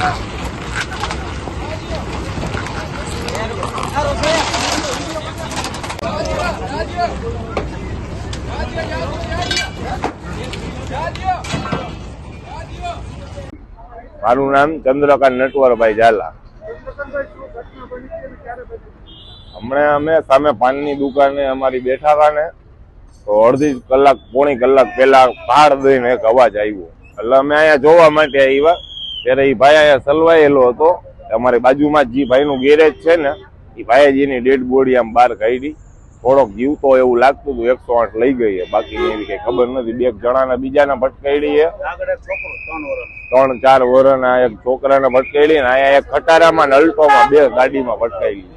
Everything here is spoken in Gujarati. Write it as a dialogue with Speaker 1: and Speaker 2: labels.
Speaker 1: મારું નામ ચંદ્રકાંત નટવરભાઈ ઝાલા. હમણાં અમે સામે પાનની દુકાને અમારી બેઠા હતા ને તો અડધી કલાક, પોણી કલાક પહેલા પહાડ દઈને એક અવાજ આવ્યો. એટલે અમે અહીંયા જોવા માટે આવ્યા. ત્યારે એ ભાઈ અહીંયા સલવાયેલો હતો. અમારી બાજુમાં જ જે ભાઈનું ગેરેજ છે ને એ ભાઈજીની ડેડ બોડી આમ બહાર કાઢી. થોડોક જીવતો એવું લાગતું હતું એકસો આઠ લઈ ગઈ છે. બાકી એવી કઈ ખબર નથી. બે જણાને બીજાને ભટકાઈ છે. ત્રણ ચાર વર્ષના એક છોકરાને ભટકાઈ ને અહીંયા એક ખટારામાં નલટોમાં બે ગાડીમાં ભટકાયેલી